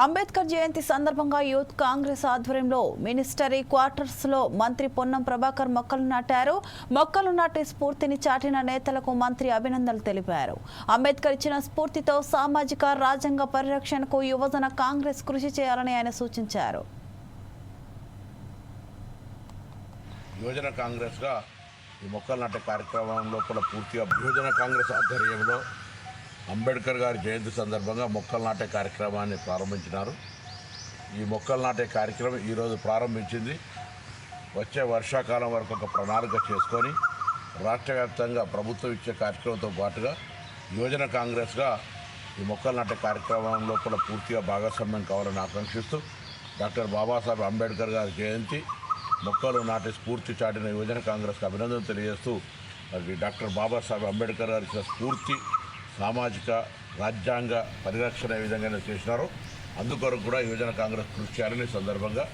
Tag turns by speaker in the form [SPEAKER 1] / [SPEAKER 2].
[SPEAKER 1] అంబేద్కర్ జయంతి సందర్భంగా యూత్ కాంగ్రెస్ ఆధ్వర్యంలో మినిస్టరీ క్వార్టర్స్లో మంత్రి పొన్నం ప్రభాకర్ మొక్కలు నాటారు. మొక్కలు నాటే స్ఫూర్తిని చాటిన నేతలకు మంత్రి అభినందనలు తెలిపారు. అంబేద్కర్ ఇచ్చిన స్ఫూర్తితో సామాజిక రాజ్యాంగ పరిరక్షణకు యువజన కాంగ్రెస్ కృషి చేయాలని ఆయన సూచించారు.
[SPEAKER 2] యువజన కాంగ్రెస్గా ఈ మొక్కలు నాటే కార్యక్రమం లోపల పూర్తిగా యువజన కాంగ్రెస్ ఆధ్వర్యంలో అంబేద్కర్ గారి జయంతి సందర్భంగా మొక్కలు నాటే కార్యక్రమాన్ని ప్రారంభించినారు. ఈ మొక్కలు నాటే కార్యక్రమం ఈరోజు ప్రారంభించింది. వచ్చే వర్షాకాలం వరకు ఒక ప్రణాళిక చేసుకొని రాష్ట్ర వ్యాప్తంగా ప్రభుత్వం ఇచ్చే కార్యక్రమంతో పాటుగా యువజన కాంగ్రెస్గా ఈ మొక్కలు నాటే కార్యక్రమంలో కూడా పూర్తిగా భాగస్వామ్యం కావాలని ఆకాంక్షిస్తూ డాక్టర్ బాబాసాహెబ్ అంబేద్కర్ గారి జయంతి మొక్కలు నాటి స్ఫూర్తి చాటిన యువజన కాంగ్రెస్కి అభినందన తెలియజేస్తూ మరి డాక్టర్ బాబాసాహెబ్ అంబేద్కర్ గారి స్ఫూర్తి సామాజిక రాజ్యాంగ పరిరక్షణ ఏ విధంగా చేసినారో అందుకొరకు కూడా యువజన కాంగ్రెస్ కృషి చేయాలని సందర్భంగా